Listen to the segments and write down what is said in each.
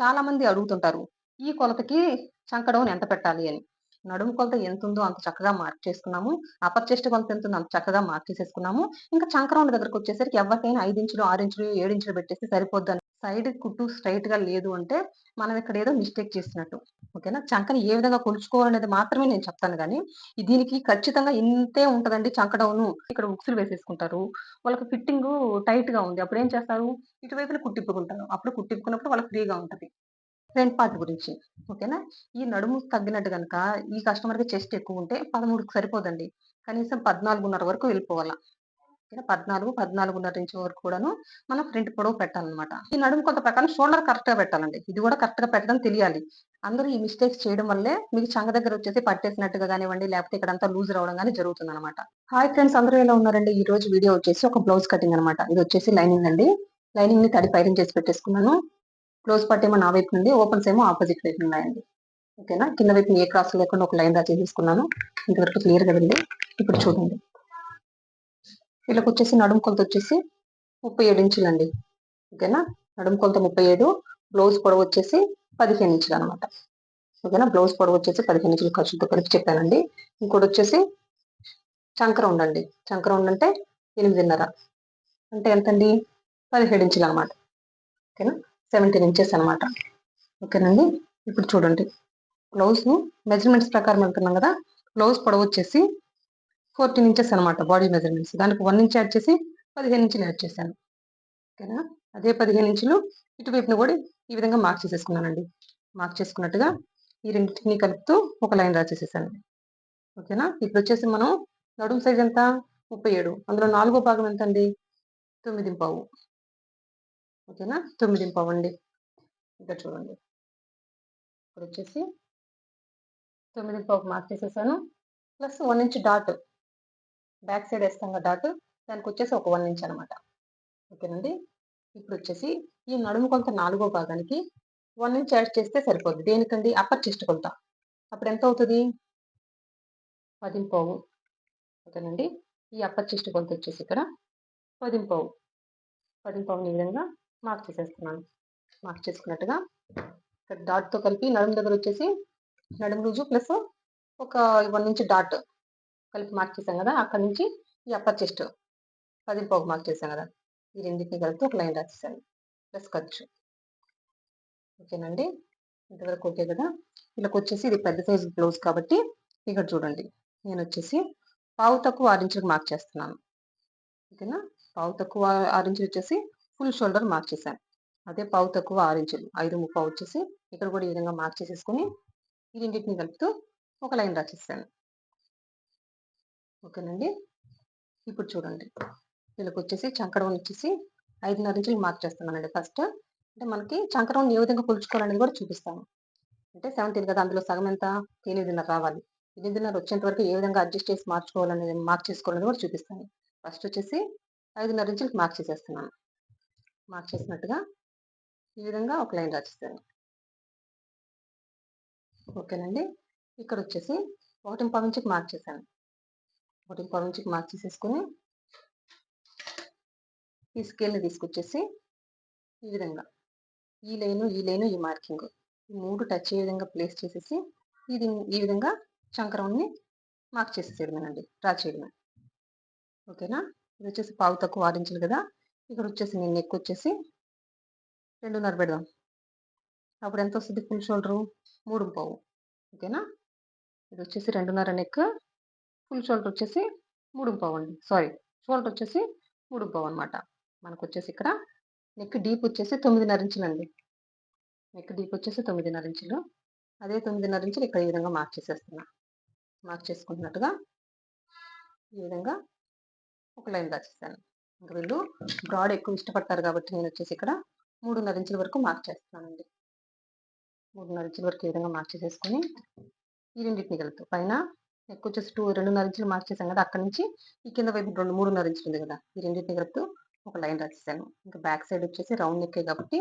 చాలా మంది అడుగుతుంటారు ఈ కొలతకి చంకడౌన్ ఎంత పెట్టాలి అని? నడుము కొలత ఎంత ఉందో అంత చక్కగా మార్క్ చేసుకున్నాము అప్పర్ చెస్ట్ కొలత ఎంత ఉందో అంత చక్కగా మార్క్ చేసేసుకున్నాము ఇంకా చంకరౌండ్ దగ్గరకు వచ్చేసరికి ఎవరికైనా ఐదు ఇంచులు ఆరు ఇంచులు ఏడు ఇంచులు పెట్టేసి సరిపోద్ది సైడ్ కుట్టు స్ట్రైట్గా లేదు అంటే మనం ఇక్కడ ఏదో మిస్టేక్ చేసినట్టు ఓకేనా? చంకని ఏ విధంగా కొలుచుకోవాలనేది మాత్రమే నేను చెప్తాను కానీ దీనికి ఖచ్చితంగా ఇంతే ఉంటదండి చంకడౌను ఇక్కడ ఉక్సులు వేసేసుకుంటారు. వాళ్ళకి ఫిట్టింగ్ టైట్గా ఉంది. అప్పుడు ఏం చేస్తారు? ఇటువైపున కుట్టిప్పుకుంటారు అప్పుడు కుట్టిప్పుకున్నప్పుడు వాళ్ళకి ఫ్రీగా ఉంటది. ఫ్రంట్ పార్ట్ గురించి. ఓకేనా? ఈ నడుము తగ్గినట్టు కనుక ఈ కస్టమర్కి చెస్ట్ ఎక్కువ ఉంటే పదమూడుకి సరిపోదండి. కనీసం పద్నాలుగున్నర వరకు వెళ్ళిపోవాలా. ఇక్కడ పద్నాలుగు పద్నాలుగున్నర ఇంచు వరకు కూడాను మనం ఫ్రంట్ పొడవు పెట్టాలన్నమాట. ఈ నడుము కొంత ప్రకారం షోల్డర్ కరెక్ట్గా పెట్టాలండి. ఇది కూడా కరెక్ట్గా పెట్టడం తెలియాలి. అందరూ ఈ మిస్టేక్స్ చేయడం వల్లే మీకు చంగ దగ్గర వచ్చేసి పట్టేసినట్టుగా కానివ్వండి లేకపోతే ఇక్కడ అంతా లూజ్ రావడం కానీ జరుగుతుంది అనమాట హాయ్ ఫ్రెండ్స్ అందరూ ఎలా ఉన్నారండి? ఈ రోజు వీడియో వచ్చేసి ఒక బ్లౌజ్ కటింగ్ అనమాట ఇది వచ్చేసి లైనింగ్ అండి. లైనింగ్ని తడి ఫైరింగ్ చేసి పెట్టేసుకున్నాను. క్లోజ్ పట్ ఏమో నా వైపు నుండి ఓపెన్స్ ఏమో ఆపోజిట్ వైపు ఉన్నాయండి. ఓకేనా? కింద వైపు ఏ క్రాస్ లేకుండా ఒక లైన్ దా చేసేసుకున్నాను. ఇంతవరకు క్లియర్ కదండి ఇప్పుడు చూడండి. వీళ్ళకి వచ్చేసి నడుము కొలత వచ్చేసి ముప్పై ఏడు ఇంచులండి. ఓకేనా? నడుము కొలత ముప్పై ఏడు బ్లౌజ్ పొడవు వచ్చేసి పదిహేను ఇంచులు అనమాట ఓకేనా? బ్లౌజ్ పొడవు వచ్చేసి పదిహేను ఇంచులు ఖర్చులతో కలిపి చెప్పానండి. ఇంకోటి వచ్చేసి చంకర ఉండండి. చంకర ఉండంటే ఎనిమిదిన్నర. అంటే ఎంతండి? పదిహేడు ఇంచులు అనమాట ఓకేనా? సెవెంటీన్ ఇంచెస్ అనమాట. ఓకేనండి? ఇప్పుడు చూడండి. బ్లౌజ్ మెజర్మెంట్స్ ప్రకారం వెళ్తున్నాం కదా? బ్లౌజ్ పొడవు వచ్చేసి ఫోర్టీన్ ఇంచెస్ అనమాట బాడీ మెజర్మెంట్స్. దానికి వన్ ఇంచ్ యాడ్ చేసి పదిహేను ఇంచులు యాడ్ చేశాను. ఓకేనా? అదే పదిహేను ఇంచులు ఇటువైపున కూడా ఈ విధంగా మార్క్ చేసేసుకున్నానండి. మార్క్ చేసుకున్నట్టుగా ఈ రెండింటిని కలుపుతూ ఒక లైన్ రాసేసేసాను. ఓకేనా? ఇప్పుడు వచ్చేసి మనం నడుము సైజ్ ఎంత? ముప్పై ఏడు. అందులో నాలుగో భాగం ఎంత అండి తొమ్మిది పావు. ఓకేనా? తొమ్మిది పావు అండి. ఇక్కడ చూడండి. ఇప్పుడు వచ్చేసి తొమ్మిది పావు మార్క్ చేసేసాను. Plus one inch dot back side వేస్తాం కదా డాట్ దానికి వచ్చేసి ఒక వన్ ఇంచ్ అనమాట ఓకేనండి? ఇప్పుడు వచ్చేసి ఈ నడుము కొలత నాలుగో భాగానికి వన్ ఇంచ్ యాడ్ చేస్తే సరిపోద్ది. దేనికండి? అప్పర్ చెస్ట్ కొలత అప్పుడు ఎంత అవుతుంది? పదింపావు ఓకేనండి? ఈ అప్పర్ చెస్ట్ కొలత వచ్చేసి ఇక్కడ పదింపావు పదింపావుని ఈ విధంగా మార్క్ చేసేస్తున్నాను. మార్క్ చేసుకున్నట్టుగా ఇక్కడ డాట్తో కలిపి నడుము దగ్గర వచ్చేసి నడుము రోజు ప్లస్ ఒక వన్ ఇంచ్ డాట్ కలిపి మార్క్ చేసాం కదా అక్కడ నుంచి ఈ అప్పర్ చెస్ట్ పది పోగు మార్క్ చేసాం కదా ఈ రెండింటిని కలిపి ఒక లైన్ రాసేసాను. ప్లస్ ఖర్చు. ఓకేనండి ఇంతవరకు ఓకే కదా? వీళ్ళకి వచ్చేసి ఇది పెద్ద సైజు బ్లౌజ్ కాబట్టి ఇక్కడ చూడండి. నేను వచ్చేసి పావు తక్కువ ఆరించులకు మార్క్ చేస్తున్నాను. ఓకేనా పావు తక్కువ ఆరించులు వచ్చేసి ఫుల్ షోల్డర్ మార్క్ చేశాను. అదే పావు తక్కువ ఆరించులు ఐదు ముప్పావు వచ్చేసి ఇక్కడ కూడా ఈ విధంగా మార్క్ చేసేసుకుని ఈ రెండింటిని కలుపుతూ ఒక లైన్ రాసేసాను. ఓకేనండి. ఇప్పుడు చూడండి. వీళ్ళకి వచ్చేసి చంకడం వచ్చేసి ఐదున్నర ఇంచులు మార్క్ చేస్తున్నానండి ఫస్ట్ అంటే మనకి చంకరం ఏ విధంగా కొలుచుకోవాలనేది కూడా చూపిస్తాము. అంటే సెవెంటీన్ కదా అందులో సగం ఎంత? ఎనిమిదిన్నర రావాలి. ఎనిమిదిన్నర వచ్చేంత వరకు ఏ విధంగా అడ్జస్ట్ చేసి మార్చుకోవాలనేది మార్క్ చేసుకోవాలని కూడా చూపిస్తాను ఫస్ట్ వచ్చేసి ఐదున్నర ఇంచులకు మార్క్ చేసేస్తున్నాను. మార్క్ చేసినట్టుగా ఈ విధంగా ఒక లైన్ రాసిస్తాను. ఓకేనండి. ఇక్కడ వచ్చేసి ఒకటి పావు నుంచి మార్క్ చేశాను. ఒకటి పావు నుంచి మార్క్ చేసేసుకొని ఈ స్కేల్ని తీసుకొచ్చేసి ఈ విధంగా ఈ లైను ఈ లైను ఈ మార్కింగ్ ఈ మూడు టచ్ అయ్యే విధంగా ప్లేస్ చేసేసి ఇది ఈ విధంగా చంకరంని మార్క్ చేసేసేయడమేనండి డ్రా చేయడమే. ఓకేనా? ఇది వచ్చేసి పావు తక్కువ ఆరించాలి కదా? ఇక్కడ వచ్చేసి నేను నెక్ వచ్చేసి రెండున్నర పెడదాం. అప్పుడు ఎంత వస్తుంది? ఫుల్ షోల్డరు మూడు పావు. ఓకేనా? ఇది వచ్చేసి రెండున్నర నెక్ ఫుల్ షోల్డర్ వచ్చేసి మూడు పావు అండి. సారీ షోల్డర్ వచ్చేసి మూడు పావు అనమాట మనకు వచ్చేసి ఇక్కడ నెక్ డీప్ వచ్చేసి తొమ్మిదిన్నర ఇంచులు అండి నెక్ డీప్ వచ్చేసి తొమ్మిదిన్నర ఇంచులు. అదే తొమ్మిదిన్నర ఇంచులు ఇక్కడ ఈ విధంగా మార్క్ చేసేస్తున్నా. మార్క్ చేసుకుంటున్నట్టుగా ఈ విధంగా ఒక లైన్ రాసేసాను ఇంకా వీళ్ళు బ్రాడ్ ఎక్కువ ఇష్టపడతారు కాబట్టి నేను వచ్చేసి ఇక్కడ మూడున్నర ఇంచుల వరకు మార్క్ చేస్తున్నానండి. మూడున్నర ఇంచుల వరకు ఈ విధంగా మార్క్ చేసేసుకొని ఈ రెండింటిని కలుపుతూ పైన నెక్ వచ్చేసి టూ రెండున్నర ఇంచులు మార్క్ కదా అక్కడ నుంచి ఈ కింద వైపు రెండు మూడున్నర ఇంచులు ఉంది కదా ఈ రెండింటిని కలుపుతూ ఒక లైన్ రాసేసాను. ఇంకా బ్యాక్ సైడ్ వచ్చేసి రౌండ్ నెక్కే కాబట్టి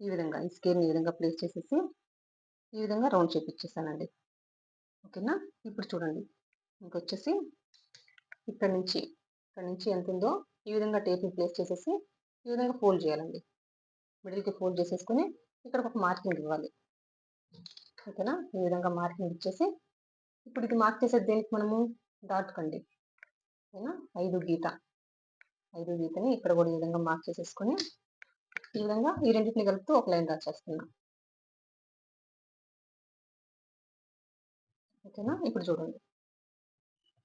ఈ విధంగా ఈ స్కేర్ని ఈ విధంగా ప్లేస్ చేసేసి ఈ విధంగా రౌండ్ చేపించేసానండి ఓకేనా? ఇప్పుడు చూడండి. ఇంకొచ్చేసి ఇక్కడ నుంచి ఇక్కడ నుంచి ఎంత ఉందో ఈ విధంగా టేప్ని ప్లేస్ చేసేసి ఈ విధంగా ఫోల్డ్ చేయాలండి. మిడిల్కి ఫోల్డ్ చేసేసుకుని ఇక్కడ ఒక మార్కింగ్ ఇవ్వాలి. ఓకేనా? ఈ విధంగా మార్కింగ్ ఇచ్చేసి ఇప్పుడు ఇది మార్క్ చేసేది దేనికి మనము? డాట్ ఓకేనా ఐదు గీత. ఐదు గీతని ఇక్కడ కూడా ఈ విధంగా మార్క్ చేసేసుకొని ఈ విధంగా ఈ రెండింటిని కలుపుతూ ఒక లైన్ రాసేస్తున్నాం ఓకేనా? ఇప్పుడు చూడండి.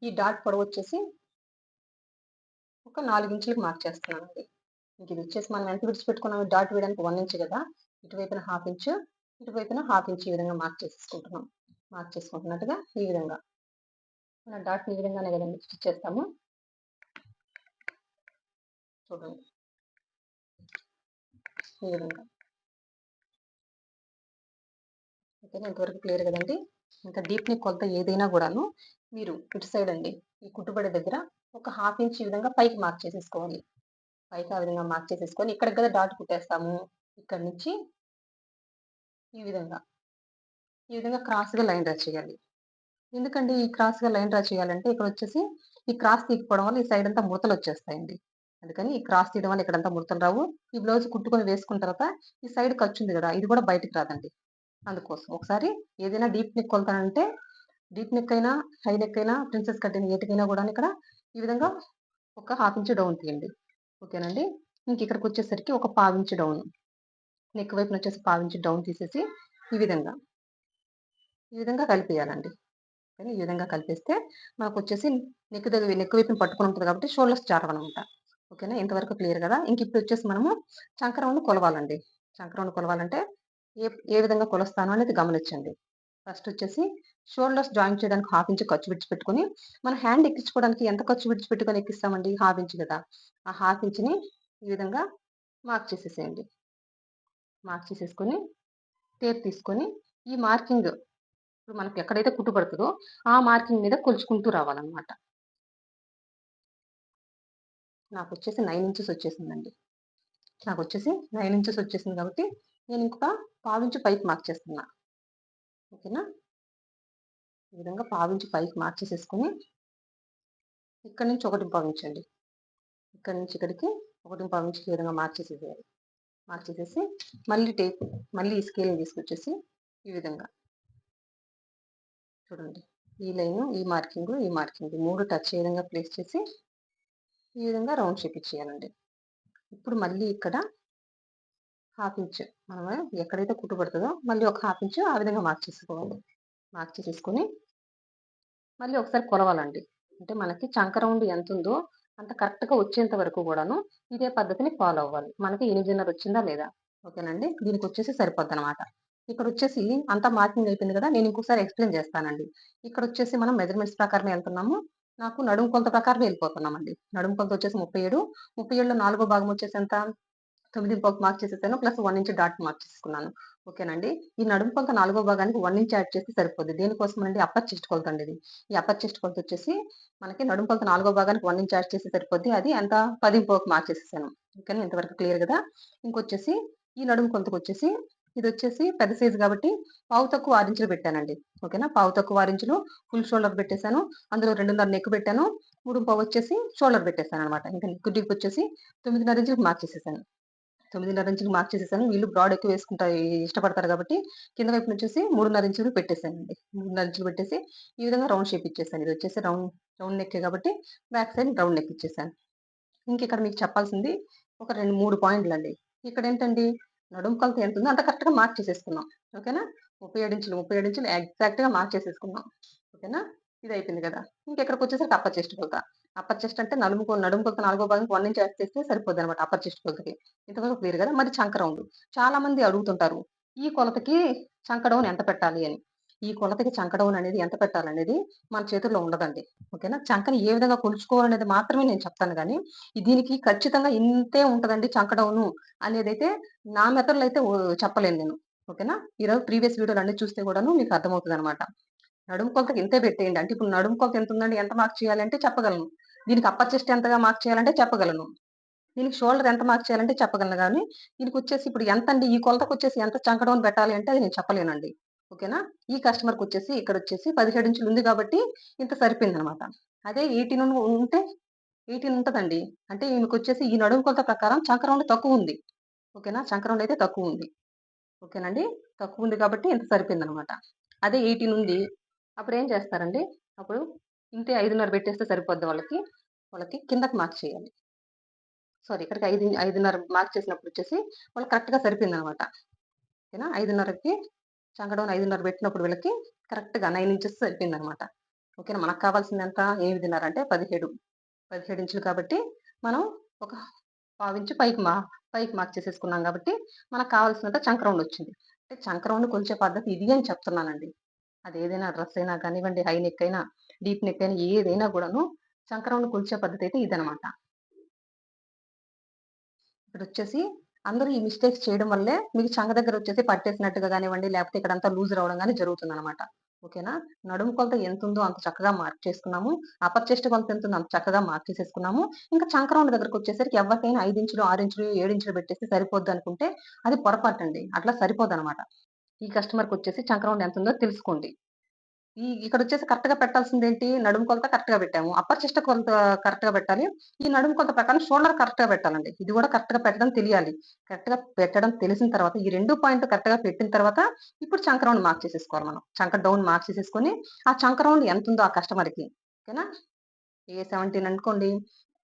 ఈ డాట్ పొడవు వచ్చేసి ఒక నాలుగు ఇంచులకు మార్క్ చేస్తున్నాను ఇంక ఇది వచ్చేసి మనం ఎంత విడిచిపెట్టుకున్నాం డాట్ వేయడానికి వన్ ఇంచ్ కదా. ఇటువైపున హాఫ్ ఇంచ్ ఇటువైపున హాఫ్ ఇంచ్ ఈ విధంగా మార్క్ చేసేసుకుంటున్నాం. మార్క్ చేసుకుంటున్నట్టుగా ఈ విధంగా. మన డాట్ని ఈ విధంగానే కదండి స్టిచ్ చేస్తాము. చూడండి. ఈ విధంగా. ఓకేనా? ఇంతవరకు క్లియర్ కదండి? ఇంకా డీప్ని కొలత ఏదైనా కూడాను మీరు ఇటు సైడ్ అండి ఈ కుట్టుబడి దగ్గర ఒక హాఫ్ ఇంచ్ ఈ విధంగా పైకి మార్క్ చేసేసుకోవాలి. పైకి ఆ విధంగా మార్క్ చేసేసుకొని ఇక్కడ కదా డాట్ కుట్టేస్తాము. ఇక్కడ నుంచి ఈ విధంగా. ఈ విధంగా క్రాస్గా లైన్ డ్రా చేయాలి. ఎందుకండి ఈ క్రాస్గా లైన్ డ్రా చేయాలంటే ఇక్కడ వచ్చేసి ఈ క్రాస్ తీకపోవడం వల్ల ఈ సైడ్ అంతా ముడతలు వచ్చేస్తాయండి. అందుకని ఈ క్రాస్ తీయడం వల్ల ఇక్కడంతా ముడతలు రావు. ఈ బ్లౌజ్ కుట్టుకొని వేసుకున్న తర్వాత ఈ సైడ్ ఖర్చు ఉంది కదా ఇది కూడా బయటకు రాదండి. అందుకోసం ఒకసారి ఏదైనా డీప్ నెక్ కొలతానంటే డీప్ నెక్ అయినా హై నెక్ అయినా ప్రిన్సెస్ కట్టిన ఏటికైనా కూడా ఇక్కడ ఈ విధంగా ఒక హాఫ్ ఇంచ్ డౌన్ తీయండి. ఓకేనండి? ఇంక ఇక్కడికి వచ్చేసరికి ఒక పావించి డౌన్. నెక్ వైపున వచ్చేసి పావించి డౌన్ తీసేసి ఈ విధంగా. ఈ విధంగా కలిపేయాలండి. కానీ ఈ విధంగా కలిపేస్తే మాకు వచ్చేసి నెక్కు దగ్గర నెక్కు వైపుని పట్టుకుని ఉంటుంది కాబట్టి షోల్డర్స్ చారవనమాట ఓకేనా? ఇంతవరకు క్లియర్ కదా? ఇంక ఇప్పుడు వచ్చేసి మనము చంకరౌండ్ కొలవాలండి. చంకరౌండ్ కొలవాలంటే ఏ ఏ విధంగా కొలుస్తాను అనేది గమనించండి. ఫస్ట్ వచ్చేసి షోల్డర్స్ జాయిన్ చేయడానికి హాఫ్ ఇంచ్ ఖర్చు విడిచిపెట్టుకుని మన హ్యాండ్ ఎక్కించుకోవడానికి ఎంత ఖర్చు విడిచిపెట్టుకొని ఎక్కిస్తామండి? హాఫ్ ఇంచ్ కదా. ఆ హాఫ్ ఇంచ్ని ఈ విధంగా మార్క్ చేసేసేయండి. మార్క్ చేసేసుకొని టేప్ తీసుకొని ఈ మార్కింగ్ ఇప్పుడు మనకి ఎక్కడైతే కుట్టుబడుతుందో ఆ మార్కింగ్ మీద కొలుచుకుంటూ రావాలన్నమాట. నాకు వచ్చేసి నైన్ ఇంచెస్ వచ్చేసిందండి. నాకు వచ్చేసి నైన్ ఇంచెస్ వచ్చేసింది కాబట్టి నేను ఇంకొక పావించి పైకి మార్క్ చేస్తున్నా. ఓకేనా? ఈ విధంగా పావించి పైకి మార్క్ చేసేసుకొని ఇక్కడ నుంచి ఒకటి పావించండి. ఇక్కడ నుంచి ఇక్కడికి ఒకటి పావించి ఈ విధంగా మార్క్ చేసేసేయాలి. మార్క్ చేసేసి మళ్ళీ టేప్ మళ్ళీ ఈ స్కేల్ని తీసుకొచ్చేసి ఈ విధంగా చూడండి. ఈ లైన్ ఈ మార్కింగ్ ఈ మార్కింగ్ మూడు టచ్ ఏ విధంగా ప్లేస్ చేసి ఈ విధంగా రౌండ్ షేప్ ఇచ్చేయాలండి. ఇప్పుడు మళ్ళీ ఇక్కడ హాఫ్ ఇంచ్ మనం ఎక్కడైతే కుట్టుబడుతుందో మళ్ళీ ఒక హాఫ్ ఇంచ్ ఆ విధంగా మార్క్ చేసుకోవాలి. మార్క్ చేసేసుకొని మళ్ళీ ఒకసారి కొలవాలండి. అంటే మనకి చంక రౌండ్ ఎంత ఉందో అంత కరెక్ట్గా వచ్చేంత వరకు కూడాను ఇదే పద్ధతిని ఫాలో అవ్వాలి. మనకి ఎనిమిదిన్నర వచ్చిందా లేదా? ఓకేనండి. దీనికి వచ్చేసి సరిపోద్ది అనమాట ఇక్కడ వచ్చేసి అంతా మార్కింగ్ అయిపోయింది కదా నేను ఇంకోసారి ఎక్స్ప్లెయిన్ చేస్తానండి. ఇక్కడ వచ్చేసి మనం మెజర్మెంట్స్ ప్రకారం వెళ్తున్నాము. నాకు నడుము కొలత ప్రకారం వెళ్ళిపోతున్నామండి. నడుము కొలత వచ్చేసి ముప్పై ఏడు ముప్పై ఏడులో నాలుగో భాగం వచ్చేసి ఎంత? తొమ్మిది మార్క్ చేసేసాను plus one inch dot mark చేసుకున్నాను ఓకేనండి? ఈ నడుము కొలత నాలుగో భాగానికి వన్ ఇంచ్ యాడ్ చేస్తే సరిపోద్ది. దేనికోసం అండి అప్పర్ చెస్ట్ కొలత అండి ఇది. ఈ అప్పర్ చెస్ట్ కొలత వచ్చేసి మనకి నడుము కొలత నాలుగో భాగానికి వన్ ఇంచ్ యాడ్ చేస్తే సరిపోద్ది. అది ఎంత? పది పోక్ మార్క్ చేసేసాను. ఓకేనా? ఇంతవరకు క్లియర్ కదా? ఇంకొచ్చేసి ఈ నడుము కొలతకు వచ్చేసి ఇది వచ్చేసి పెద్ద సైజు కాబట్టి పావు తక్కువ ఆరించులు పెట్టానండి. ఓకేనా? పావు తక్కువ ఆరించులు ఫుల్ షోల్డర్ పెట్టేశాను. అందులో రెండున్నర నెక్ పెట్టాను. మూడు పావు వచ్చేసి షోల్డర్ పెట్టేశాను అనమాట ఇంకా నెక్ వచ్చేసి తొమ్మిదిన్నర ఇంచులకు మార్క్ చేసేసాను. తొమ్మిదిన్నర ఇంచులు మార్క్ చేసేసాను. వీళ్ళు బ్రాడ్ ఎక్కువ వేసుకుంటారు ఇష్టపడతారు కాబట్టి కింద వైపు వచ్చేసి మూడున్నర ఇంచులు పెట్టేశానండి. మూడున్నర ఇంచులు పెట్టేసి ఈ విధంగా రౌండ్ షేప్ ఇచ్చేసాను. ఇది వచ్చేసి రౌండ్ రౌండ్ నెక్ కాబట్టి బ్యాక్ సైడ్ రౌండ్ నెక్ ఇచ్చేసాను. ఇంక ఇక్కడ మీకు చెప్పాల్సింది ఒక రెండు మూడు పాయింట్లు అండి ఇక్కడ ఏంటండి? నడుము కొలత ఎంత ఉందో అంత కరెక్ట్గా మార్క్ చేసేసుకున్నాం. ఓకేనా? ముప్పై ఏడు ఇంచులు ముప్పై ఏడు ఇంచులు ఎగ్జాక్ట్గా మార్క్ చేసేసుకున్నాం. ఓకేనా? ఇది అయిపోయింది కదా. ఇంకెక్కడికి వచ్చేసరికి అప్పర్ చెస్ట్ కొలత. అప్పర్ చెస్ట్ అంటే నలుము నడుము కొలత నాలుగో భాగం వన్ ఇంచ్ యాడ్ చేస్తే సరిపోద్ది అనమాట అప్పర్ చెస్ట్ కొలతకి. ఇంతవరకు క్లియర్ కదా? మరి చంక రౌండ్ చాలా మంది అడుగుతుంటారు ఈ కొలతకి చంక డౌన్ ఎంత పెట్టాలి అని. ఈ కొలతకి చంక డౌన్ అనేది ఎంత పెట్టాలనేది మన చేతుల్లో ఉండదండి. ఓకేనా? చంకని ఏ విధంగా కొలుచుకోవాలనేది మాత్రమే నేను చెప్తాను కానీ దీనికి ఖచ్చితంగా ఇంతే ఉంటదండి చంక అనేది అయితే నా మెథడ్లో అయితే చెప్పలేను నేను. ఓకేనా? ఈరోజు ప్రీవియస్ వీడియోలు అన్ని చూస్తే కూడాను మీకు అర్థమవుతుంది అనమాట నడుము కొలతకి ఇంతే పెట్టేయండి. అంటే ఇప్పుడు నడుము కొలత ఎంత ఉందండి ఎంత మార్క్ చేయాలంటే చెప్పగలను. దీనికి అప్పర్ చెస్ట్ ఎంతగా మార్క్ చేయాలంటే చెప్పగలను. దీనికి షోల్డర్ ఎంత మార్క్ చేయాలంటే చెప్పగలను కానీ దీనికి వచ్చేసి ఇప్పుడు ఎంత అండి ఈ కొలతకు వచ్చేసి ఎంత చంకడం పెట్టాలి అంటే అది నేను చెప్పలేనండి. ఓకేనా? ఈ కస్టమర్కి వచ్చేసి ఇక్కడ వచ్చేసి పదిహేడు ఇంచులు ఉంది కాబట్టి ఇంత సరిపోయింది అనమాట అదే ఎయిటీన్ ఉంటే ఎయిటీన్ ఉంటుందండి. అంటే ఈమెకు వచ్చేసి ఈ నడుము కొలత ప్రకారం చంకరౌండ్ తక్కువ ఉంది. ఓకేనా? చంకరౌండ్ అయితే తక్కువ ఉంది. ఓకేనండి? తక్కువ ఉంది కాబట్టి ఇంత సరిపోయింది అనమాట అదే ఎయిటీన్ ఉంది. అప్పుడు ఏం చేస్తారండి? అప్పుడు ఇంతే ఐదున్నర పెట్టేస్తే సరిపోద్ది వాళ్ళకి. వాళ్ళకి కిందకి మార్క్ చేయాలి. సారీ ఇక్కడికి ఐదు ఐదున్నర మార్క్ చేసినప్పుడు వచ్చేసి వాళ్ళు కరెక్ట్గా సరిపోయింది అనమాట ఓకేనా? ఐదున్నరకి చంకడౌన్ ఐదున్నర పెట్టినప్పుడు వీళ్ళకి కరెక్ట్గా నైన్ ఇంచెస్ సరిపోయింది అనమాట ఓకేనా మనకు కావాల్సింది ఎంత ఎనిమిదిన్నర అంటే పదిహేడు. పదిహేడు ఇంచులు కాబట్టి మనం ఒక పావించు పైకి మా పైకి మార్క్ చేసేసుకున్నాం కాబట్టి మనకు కావాల్సినంత చంక్రౌండ్ వచ్చింది. అంటే చంక్రౌండ్ కొలిచే పద్ధతి ఇది అని చెప్తున్నానండి. అది ఏదైనా డ్రెస్ అయినా కానివ్వండి హై నెక్ అయినా డీప్ నెక్ అయినా ఏదైనా కూడాను చంక్రౌండ్ కొలిచే పద్ధతి అయితే ఇదనమాట ఇక్కడ వచ్చేసి అందరూ ఈ మిస్టేక్స్ చేయడం వల్లే మీకు చంగ దగ్గర వచ్చేసి పట్టేసినట్టుగా కానివ్వండి లేకపోతే ఇక్కడంతా లూజ్ రావడం కానీ జరుగుతుంది అనమాట ఓకేనా నడుము కొలత ఎంత ఉందో అంత చక్కగా మార్క్ చేసుకున్నాము. అప్పర్ చెస్ట్ కొలత ఎంత ఉందో అంత చక్కగా మార్క్ చేసేసుకున్నాము. ఇంకా చంక్రౌండ్ దగ్గరకు వచ్చేసరికి ఎవరికైనా ఐదు ఇంచులు ఆరు ఇంచులు ఏడు ఇంచులు పెట్టేసి సరిపోద్ది అనుకుంటే అది పొరపాటు అండి అట్లా సరిపోదు అనమాట ఈ కస్టమర్కి వచ్చేసి చంక్రౌండ్ ఎంత ఉందో తెలుసుకోండి. ఈ ఇక్కడ వచ్చేసి కరెక్ట్గా పెట్టాల్సింది ఏంటి నడుము కొలత కరెక్ట్గా పెట్టాము. అప్పర్ చెస్ట్ కొలత కరెక్ట్గా పెట్టాలి. ఈ నడుము కొలత ప్రకారం షోల్డర్ కరెక్ట్గా పెట్టాలండి. ఇది కూడా కరెక్ట్గా పెట్టడం తెలియాలి. కరెక్ట్గా పెట్టడం తెలిసిన తర్వాత ఈ రెండు పాయింట్ కరెక్ట్గా పెట్టిన తర్వాత ఇప్పుడు చంక రౌండ్ మార్క్ చేసేసుకోవాలి మనం. చంక డౌన్ మార్క్ చేసేసుకొని ఆ చంక రౌండ్ ఎంత ఉందో ఆ కస్టమర్కి. ఓకేనా? ఏ సెవెంటీన్ అనుకోండి.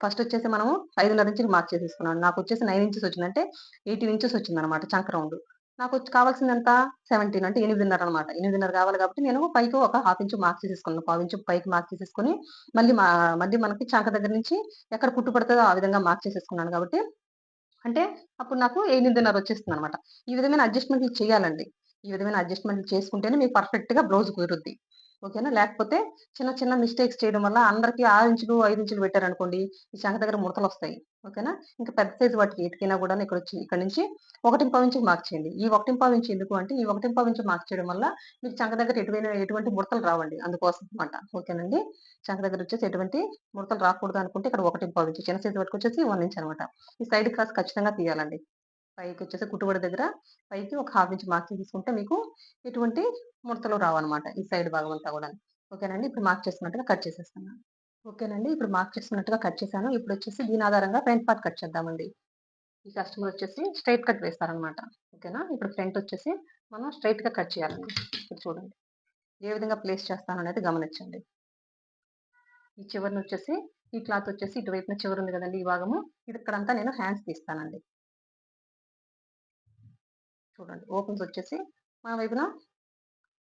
ఫస్ట్ వచ్చేసి మనము ఐదున్నర ఇంచులు మార్క్ చేసేసుకున్నాను నాకు వచ్చేసి నైన్ ఇంచెస్ వచ్చిందంటే ఎయిటీన్ ఇంచెస్ వచ్చింది అనమాట చంక రౌండ్ నాకు కావాల్సింది ఎంత సెవెంటీన్ అంటే ఎనిమిదిన్నర అనమాట ఎనిమిదిన్నర కావాలి కాబట్టి నేను పైకి ఒక హాఫ్ ఇంచు మార్క్ చేసేసుకున్నాను. పావు ఇంచు పైకి మార్క్ చేసేసుకుని మళ్ళీ మళ్ళీ మనకి చంక దగ్గర నుంచి ఎక్కడ కుట్టు పడుతుందో ఆ విధంగా మార్క్ చేసేసుకున్నాను కాబట్టి అంటే అప్పుడు నాకు ఎనిమిదిన్నర వచ్చేస్తుంది అనమాట ఈ విధమైన అడ్జస్ట్మెంట్లు చేయాలండి. ఈ విధమైన అడ్జస్ట్మెంట్లు చేసుకుంటేనే మీకు పర్ఫెక్ట్గా బ్లౌజ్ కుదురుద్ది. ఓకేనా? లేకపోతే చిన్న చిన్న మిస్టేక్స్ చేయడం వల్ల అందరికీ ఆరు ఇంచులు ఐదు ఇంచులు పెట్టారనుకోండి ఈ చంక దగ్గర ముడతలు వస్తాయి. ఓకేనా? ఇంకా పెద్ద సైజు వాటికి ఎటుకైనా కూడా ఇక్కడ వచ్చి ఇక్కడ నుంచి ఒకటి ఇంచు మార్క్ చేయండి. ఈ ఒకటి ఇంచు ఎందుకు అంటే ఈ ఒకటి ఇంచు మార్క్ చేయడం వల్ల మీకు చంక దగ్గర ఎటువంటి ఎటువంటి ముడతలు రావండి అందుకోసం అనమాట ఓకేనండి? చంక దగ్గర వచ్చేసి ఎటువంటి ముడతలు రాకూడదు అనుకుంటే ఇక్కడ ఒకటి ఇంచు చిన్న సైజు వాటికి వచ్చేసి వన్ ఇంచ్ అనమాట ఈ సైడ్ క్రాస్ ఖచ్చితంగా తీయాలండి. పైకి వచ్చేసి కుట్టుబడి దగ్గర పైకి ఒక హాఫ్ ఇంచ్ మార్క్ తీసుకుంటే మీకు ఎటువంటి ముడతలు రావన్నమాట ఈ సైడ్ భాగం అంతా కూడా ఓకేనండి? ఇప్పుడు మార్క్ చేసుకున్నట్టుగా కట్ చేసేస్తున్నాను. ఓకేనండి. ఇప్పుడు మార్క్ చేసినట్టుగా కట్ చేశాను. ఇప్పుడు వచ్చేసి దీని ఆధారంగా ఫ్రంట్ పార్ట్ కట్ చేద్దామండి. ఈ కస్టమర్ వచ్చేసి స్ట్రైట్ కట్ వేస్తారనమాట ఓకేనా? ఇప్పుడు ఫ్రంట్ వచ్చేసి మనం స్ట్రైట్గా కట్ చేయాలండి ఇప్పుడు చూడండి. ఏ విధంగా ప్లేస్ చేస్తాను అనేది గమనించండి. ఈ చివరిని వచ్చేసి ఈ క్లాత్ వచ్చేసి ఇటువైపున చివరి ఉంది కదండి ఈ భాగము. ఇది ఇక్కడంతా నేను హ్యాండ్స్ తీస్తానండి. చూడండి. ఓపెన్స్ వచ్చేసి మన వైపున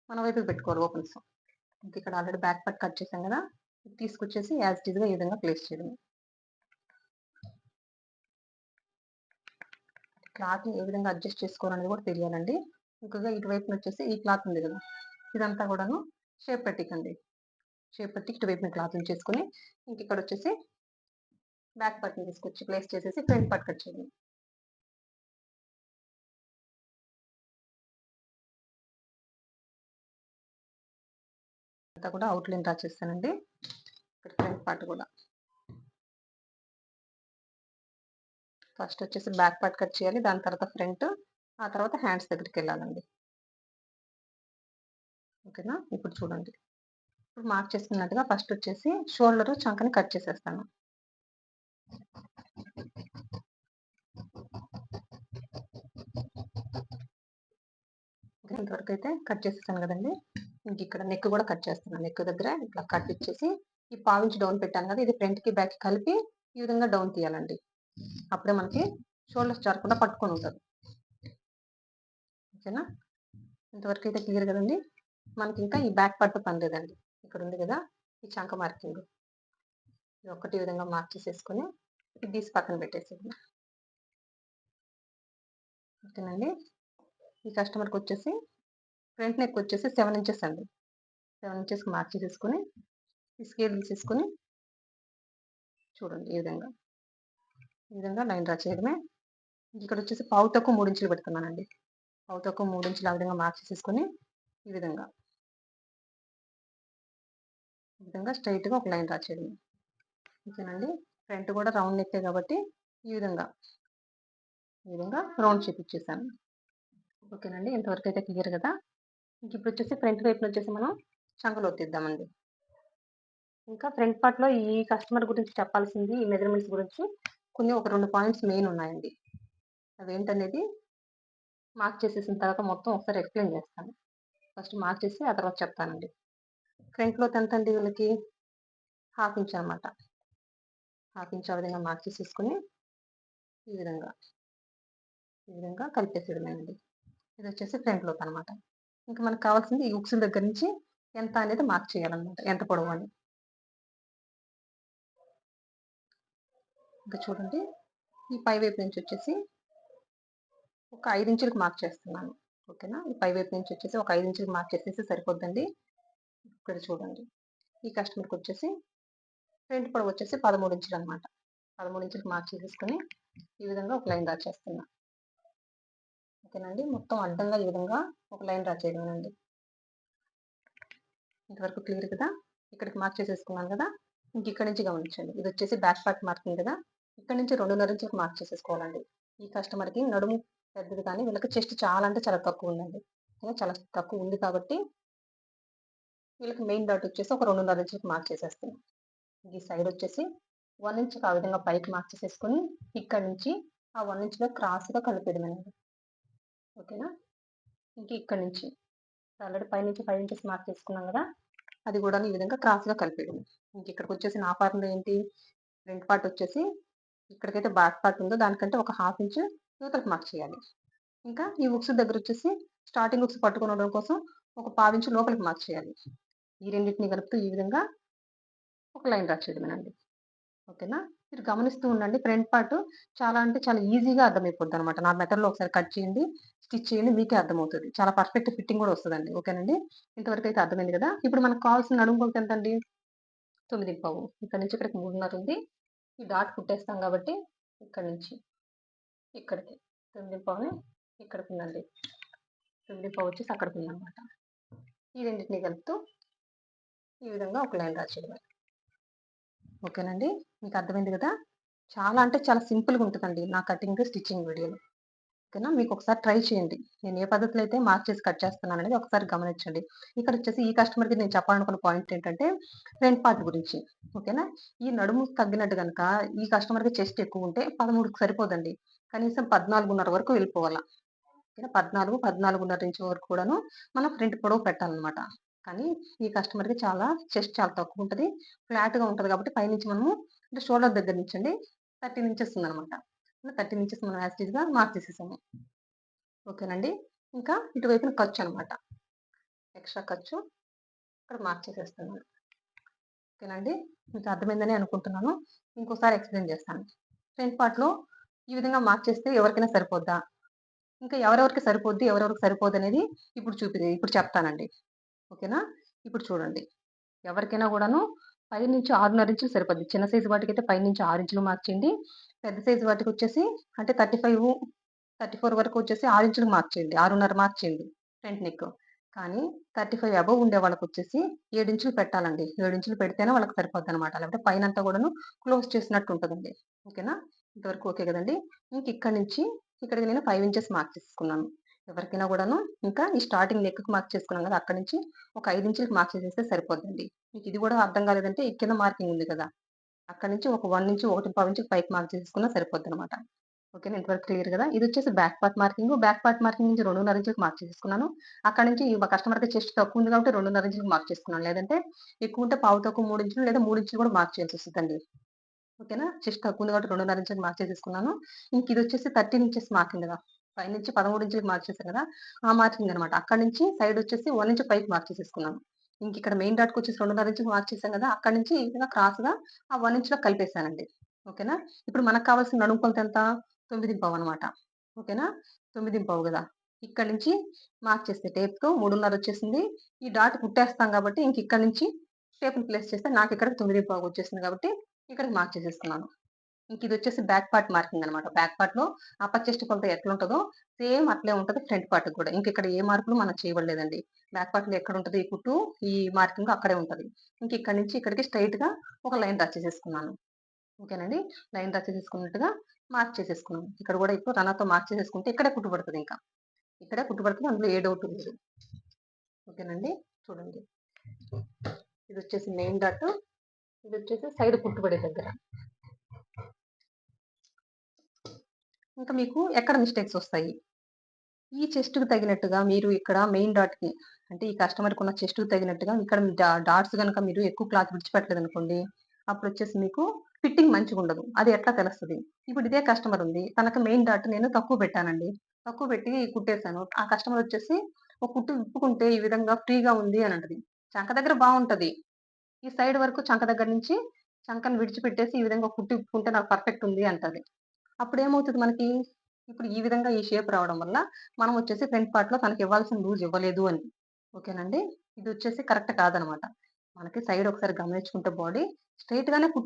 మన వైపు పెట్టుకోవాలి ఓపెన్స్ ఇక్కడ ఆల్రెడీ బ్యాక్ పార్ట్ కట్ చేసాం కదా. తీసుకొచ్చేసి యాజ్గా ఈ విధంగా ప్లేస్ చేయడం క్లాత్ ఏ విధంగా అడ్జస్ట్ చేసుకోవాలనేది కూడా తెలియాలండి. ఇంకొక ఇటువైపున వచ్చేసి ఈ క్లాత్ ఉంది కదా ఇదంతా కూడాను షేప్ పెట్టికండి షేప్ పెట్టి ఇటువైపున క్లాత్ చేసుకుని ఇంక ఇక్కడ వచ్చేసి బ్యాక్ పార్ట్ని తీసుకొచ్చి ప్లేస్ చేసేసి ఫ్రంట్ పార్ట్ కట్ చేయండి అంతా కూడా అవుట్లైన్ డ్రా చేస్తానండి. ఇక్కడ ఫ్రంట్ పార్ట్ కూడా. ఫస్ట్ వచ్చేసి బ్యాక్ పార్ట్ కట్ చేయాలి. దాని తర్వాత ఫ్రంట్ ఆ తర్వాత హ్యాండ్స్ దగ్గరికి వెళ్ళాలండి. ఓకేనా? ఇప్పుడు చూడండి. ఇప్పుడు మార్క్ చేసుకున్నట్టుగా ఫస్ట్ వచ్చేసి షోల్డర్ చంకని కట్ చేసేస్తాను. ఇంతవరకు అయితే కట్ చేసేసాను కదండి. ఇంక ఇక్కడ నెక్ కూడా కట్ చేస్తున్నాను నెక్ దగ్గర ఇట్లా కట్ ఇచ్చేసి ఈ పావించి డౌన్ పెట్టాను కదా ఇది ఫ్రంట్కి బ్యాక్ కలిపి ఈ విధంగా డౌన్ తీయాలండి. అప్పుడే మనకి షోల్డర్స్ జారకుండా పట్టుకొని ఉంటుంది. ఓకేనా? ఇంతవరకు అయితే క్లియర్ కదండి. మనకి ఇంకా ఈ బ్యాక్ పట్టు పని లేదండి. ఇక్కడ ఉంది కదా ఈ చంక మార్కింగ్. ఇది ఒకటి విధంగా మార్క్ చేసేసుకొని ఇది తీసి పక్కన పెట్టేసేది ఓకేనండి? ఈ కస్టమర్కి వచ్చేసి ఫ్రంట్ నెక్ వచ్చేసి సెవెన్ ఇంచెస్ అండి. సెవెన్ ఇంచెస్ మార్క్ చేసేసుకుని స్కేల్ తీసేసుకుని చూడండి ఈ విధంగా. ఈ విధంగా లైన్ డ్రా చేయడమే. ఇక్కడ వచ్చేసి పావు తక్కువ మూడు ఇంచులు పెడుతున్నానండి. పావు తక్కువ మూడు ఇంచులు ఆ విధంగా మార్క్ చేసేసుకుని ఈ విధంగా. ఈ విధంగా స్ట్రైట్గా ఒక లైన్ డ్రా చేయడమే. ఓకేనండి? ఫ్రంట్ కూడా రౌండ్ నెక్కే కాబట్టి ఈ విధంగా. ఈ విధంగా రౌండ్ చేపించేసాను ఓకేనండి? ఇంతవరకు అయితే క్లియర్ కదా? ఇప్పుడు వచ్చేసి ఫ్రంట్ వైపున వచ్చేసి మనం చంకలో తీద్దామండి ఇంకా ఫ్రంట్ పార్ట్లో ఈ కస్టమర్ గురించి చెప్పాల్సింది ఈ మెజర్మెంట్స్ గురించి కొన్ని ఒక రెండు పాయింట్స్ మెయిన్ ఉన్నాయండి. అవేంటనేది మార్క్ చేసేసిన తర్వాత మొత్తం ఒకసారి ఎక్స్ప్లెయిన్ చేస్తాను. ఫస్ట్ మార్క్ చేసి ఆ తర్వాత చెప్తానండి. ఫ్రంట్ లోత్ ఎంత అండి వీళ్ళకి? హాఫ్ ఇంచ్ అనమాట. హాఫ్ ఇంచ్ ఆ విధంగా మార్క్ చేసేసుకుని ఈ విధంగా ఈ విధంగా కలిపేసేయడమేనండి. ఇది వచ్చేసి ఫ్రంట్ లోత్ అనమాట. ఇంకా మనకు కావాల్సింది ఈ ఉక్సుల దగ్గర నుంచి ఎంత అనేది మార్క్ చేయాలన్నమాట ఎంత పొడవు అని. ఇంకా చూడండి ఈ పై వైపు నుంచి వచ్చేసి ఒక ఐదు ఇంచులకు మార్క్ చేస్తున్నాను. ఓకేనా? ఈ పై వైపు నుంచి వచ్చేసి ఒక ఐదు ఇంచులకు మార్క్ చేసేసి సరిపోద్దండి. ఇక్కడ చూడండి ఈ కస్టమర్కి వచ్చేసి ఫ్రంట్ పొడవు వచ్చేసి పదమూడు ఇంచులు అనమాట పదమూడు ఇంచులకు మార్క్ చేసేసుకొని ఈ విధంగా ఒక లైన్ దాచేస్తున్నాను ఓకేనండి. మొత్తం అడ్డంగా ఈ విధంగా ఒక లైన్ డ్రా చేయడమేనండి. ఇంతవరకు క్లియర్ కదా? ఇక్కడికి మార్క్ చేసేసుకున్నాను కదా? ఇంక ఇక్కడ నుంచి గమనించండి. ఇది వచ్చేసి బ్యాక్ పార్ట్ మార్కింగ్ కదా? ఇక్కడ నుంచి రెండున్నర ఇంచులకు మార్క్ చేసేసుకోవాలండి. ఈ కస్టమర్కి నడుము పెద్దది కానీ వీళ్ళకి చెస్ట్ చాలా అంటే చాలా తక్కువ ఉందండి. చాలా తక్కువ ఉంది కాబట్టి వీళ్ళకి మెయిన్ డాట్ వచ్చేసి ఒక రెండున్నర ఇంచులకు మార్క్ చేసేస్తాను ఈ సైడ్ వచ్చేసి వన్ ఇంచ్కి ఆ విధంగా పైకి మార్క్ చేసేసుకొని ఇక్కడ నుంచి ఆ వన్ ఇంచ్లో క్రాస్గా కలిపేయడమేనండి. ఓకేనా? ఇంక ఇక్కడ నుంచి ఆల్రెడీ పైనుంచి ఫైవ్ ఇంచెస్ మార్క్ చేసుకున్నాం కదా అది కూడా ఈ విధంగా క్రాస్గా కలిపేయడం. ఇంక ఇక్కడికి వచ్చేసి నా పార్ట్లో ఏంటి? ఫ్రంట్ పార్ట్ వచ్చేసి ఇక్కడికైతే బ్యాక్ పార్ట్ ఉందో దానికంటే ఒక హాఫ్ ఇంచ్ యువతలకు మార్క్ చేయాలి. ఇంకా ఈ ఉక్స్ దగ్గర వచ్చేసి స్టార్టింగ్ ఉక్స్ పట్టుకునడం కోసం ఒక పావించు లోపలికి మార్క్ చేయాలి. ఈ రెండింటిని కలుపుతూ ఈ విధంగా ఒక లైన్ డ్రా చేయడమేనండి. ఓకేనా? మీరు గమనిస్తూ ఉండండి. ఫ్రంట్ పార్ట్ చాలా అంటే చాలా ఈజీగా అర్థమైపోద్ది అనమాట నా మెథడ్లో ఒకసారి కట్ చేయండి స్టిచ్ చేయండి మీకే అర్థమవుతుంది. చాలా పర్ఫెక్ట్ ఫిట్టింగ్ కూడా వస్తుందండి. ఓకేనండి? ఇంతవరకు అయితే అర్థమైంది కదా? ఇప్పుడు మనకు కావాల్సిన నడుము కొలత ఎంత తొమ్మిది పావు. ఇక్కడ నుంచి ఇక్కడికి మూడున్నర ఉంది. ఈ డాట్ కుట్టేస్తాం కాబట్టి ఇక్కడ నుంచి ఇక్కడికి తొమ్మిది పావుని ఇక్కడికి ఉందండి. తొమ్మిది పావు వచ్చేసి అక్కడికి ఉందన్నమాట. ఈ రెండింటిని కలుపుతూ ఈ విధంగా ఒక లైన్ రాసేయడమే ఓకేనండి. మీకు అర్థమైంది కదా? చాలా అంటే చాలా సింపుల్గా ఉంటుందండి నా కటింగ్ స్టిచ్చింగ్ వీడియోలు. ఓకేనా? మీకు ఒకసారి ట్రై చేయండి. నేను ఏ పద్ధతిలో అయితే మార్క్ చేసి కట్ చేస్తున్నాను అనేది ఒకసారి గమనించండి. ఇక్కడ వచ్చేసి ఈ కస్టమర్కి నేను చెప్పాలనుకున్న పాయింట్ ఏంటంటే ఫ్రంట్ పార్ట్ గురించి. ఓకేనా? ఈ నడుము తగ్గినట్టు కనుక ఈ కస్టమర్కి చెస్ట్ ఎక్కువ ఉంటే పదమూడుకి సరిపోదండి. కనీసం పద్నాలుగున్నర వరకు వెళ్ళిపోవాలా. ఓకేనా? పద్నాలుగు పద్నాలుగున్నర ఇంచు వరకు కూడాను మనం ఫ్రంట్ పొడవు పెట్టాలన్నమాట. కానీ ఈ కస్టమర్కి చాలా చెస్ట్ చాలా తక్కువ ఉంటుంది ఫ్లాట్గా ఉంటుంది కాబట్టి పైనుంచి మనము అంటే షోల్డర్ దగ్గర నుంచి అండి థర్టీ ఇంచెస్ ఉందనమాట థర్టీ ఇంచెస్ మనం యాసిటీస్గా మార్క్ చేసేసాము ఓకేనండి? ఇంకా ఇటువైపున ఖర్చు అనమాట ఎక్స్ట్రా ఖర్చు ఇక్కడ మార్క్ చేసేస్తున్నాను ఓకేనండి? మీకు అర్థమైందని అనుకుంటున్నాను. ఇంకోసారి ఎక్స్ప్లెయిన్ చేస్తాను. ఫ్రంట్ పార్ట్లో ఈ విధంగా మార్క్ చేస్తే ఎవరికైనా సరిపోద్దా? ఇంకా ఎవరెవరికి సరిపోద్ది ఎవరెవరికి సరిపోద్ది అనేది ఇప్పుడు చూపి ఇప్పుడు చెప్తానండి. ఓకేనా? ఇప్పుడు చూడండి. ఎవరికైనా కూడాను పై నుంచి ఆరున్నర ఇంచులు సరిపోద్ది. చిన్న సైజు వాటికి అయితే పై నుంచి ఆరు ఇంచులు మార్చేయండి పెద్ద సైజు వాటికి వచ్చేసి అంటే థర్టీ ఫైవ్ థర్టీ ఫోర్ వరకు వచ్చేసి ఆరు ఇంచులు మార్చేయండి ఆరున్నర మార్చేయండి ఫ్రంట్ నెక్. కానీ థర్టీ ఫైవ్ అబవ్ ఉండే వాళ్ళకి వచ్చేసి ఏడు ఇంచులు పెట్టాలండి. ఏడు ఇంచులు పెడితేనే వాళ్ళకి సరిపోద్ది అనమాట లేకపోతే పైన అంతా కూడాను క్లోజ్ చేసినట్టు ఉంటుందండి. ఓకేనా? ఇంతవరకు ఓకే కదండి. ఇంక ఇక్కడ నుంచి ఇక్కడికి నేను ఫైవ్ ఇంచెస్ మార్క్ చేసుకున్నాను. ఎవరికైనా కూడాను ఇంకా ఈ స్టార్టింగ్ లెక్కకు మార్క్ చేసుకున్నాం కదా అక్కడ నుంచి ఒక ఐదు ఇంచులకు మార్క్ చేసేస్తే సరిపోతుంది మీకు ఇది కూడా అర్థం కాలేదంటే ఈ కింద మార్కింగ్ ఉంది కదా అక్కడ నుంచి ఒక వన్ నుంచి ఒకటి పావు నుంచి పైకి మార్క్ చేసుకున్నా సరిపోద్ది అనమాట ఓకే ఇంతవరకు క్లియర్ కదా? ఇది వచ్చేసి back part marking back part marking నుంచి రెండున్నర ఇంచులకు మార్క్ చేసుకున్నాను. అక్కడ నుంచి కస్టమర్కి చెస్ట్ తక్కువ ఉంది కాబట్టి రెండున్నర ఇంచులకు మార్క్ చేసుకున్నాను. లేదంటే ఎక్కువ ఉంటే పావు తక్కువ మూడు ఇంచులు లేదా మూడు ఇంచులు కూడా మార్క్ చేయాల్సి వస్తుందండి. ఓకేనా చెస్ట్ తక్కువ ఉంది కాబట్టి రెండున్నర ఇంచులకు మార్క్ చేసుకున్నాను ఇంక ఇది వచ్చేసి థర్టీన్ ఇంచెస్ మార్కింగ్ కదా. పై నుంచి పదమూడు ఇంచులకు మార్క్ కదా ఆ మార్కింగ్ అనమాట అక్కడ నుంచి సైడ్ వచ్చేసి వన్ ఇంచు పైకి మార్క్ చేసేసుకున్నాను ఇంక ఇక్కడ మెయిన్ డాట్కి వచ్చేసి రెండున్నర ఇంచుకి మార్క్ కదా అక్కడ నుంచి ఈ విధంగా క్రాస్గా ఆ వన్ ఇంచ్లో కలిపేశానండి. ఓకేనా? ఇప్పుడు మనకు కావాల్సిన నడుము కొలత ఎంత? తొమ్మిది పావు అనమాట ఓకేనా? తొమ్మిది పావు కదా. ఇక్కడ నుంచి మార్క్ చేస్తే టేప్తో మూడున్నర వచ్చేసింది. ఈ డాట్ కుట్టేస్తాం కాబట్టి ఇంక ఇక్కడ నుంచి టేప్ని ప్లేస్ చేస్తే నాకు ఇక్కడ తొమ్మిది పావు వచ్చేసింది కాబట్టి ఇక్కడికి మార్క్ చేసేస్తున్నాను ఇంక ఇది వచ్చేసి బ్యాక్ పార్ట్ మార్కింగ్ అనమాట బ్యాక్ పార్ట్లో అప్పర్ చెస్ట్ కొలత ఎట్లా ఉంటుందో సేమ్ అట్లే ఉంటుంది ఫ్రంట్ పార్ట్ కూడా. ఇంక ఇక్కడ ఏ మార్పులు మనం చేయబడలేదండి. బ్యాక్ పార్ట్లో ఎక్కడ ఉంటుంది ఈ కుట్టు ఈ మార్కింగ్ అక్కడే ఉంటుంది. ఇంక ఇక్కడ నుంచి ఇక్కడికి స్ట్రైట్గా ఒక లైన్ రచ్ చేసేసుకున్నాను. ఓకేనండి? లైన్ డ్రా చేసేసుకున్నట్టుగా మార్క్ చేసేసుకున్నాను ఇక్కడ కూడా ఇప్పుడు రనాతో మార్క్ చేసేసుకుంటే ఇక్కడే కుట్టుబడుతుంది ఇంకా. ఇక్కడే కుట్టుబడుతుంది అందులో ఏ డౌట్ లేదు. ఓకేనండి? చూడండి. ఇది వచ్చేసి మెయిన్ డాట్ ఇది వచ్చేసి సైడ్ కుట్టుబడే దగ్గర. ఇంకా మీకు ఎక్కడ మిస్టేక్స్ వస్తాయి ఈ చెస్ట్‌కి తగినట్టుగా మీరు ఇక్కడ మెయిన్ డాట్‌కి అంటే ఈ కస్టమర్‌కి ఉన్న చెస్ట్‌కి తగినట్టుగా ఇక్కడ డాట్స్ కనుక మీరు ఎక్కువ క్లాత్ విడిచిపెట్టలేదు అనుకోండి అప్పుడు వచ్చేసి మీకు ఫిట్టింగ్ మంచిగా ఉండదు అది ఎట్లా తెలుస్తుంది ఇప్పుడు ఇదే కస్టమర్ ఉంది. తనకు మెయిన్ డాట్ నేను తక్కువ పెట్టానండి. తక్కువ పెట్టి కుట్టేశాను ఆ కస్టమర్ వచ్చేసి ఒక కుట్టు విప్పుకుంటే ఈ విధంగా ఫ్రీగా ఉంది అని అంటది. చంక దగ్గర బాగుంటుంది ఈ సైడ్ వరకు చంక దగ్గర నుంచి చంకని విడిచిపెట్టేసి ఈ విధంగా కుట్టు విప్పుకుంటే నాకు పర్ఫెక్ట్ ఉంది అంటది. అప్పుడు ఏమవుతుంది మనకి? ఇప్పుడు ఈ విధంగా ఈ షేప్ రావడం వల్ల మనం వచ్చేసి ఫ్రంట్ పార్ట్‌లో తనకి ఇవ్వాల్సిన లూజ్ ఇవ్వలేదు అని. ఓకేనండి. ఇది వచ్చేసి కరెక్ట్ కాదనమాట. మనకి సైడ్ ఒకసారి గమనించుకుంటే బాడీ స్ట్రెయిట్ గానే కి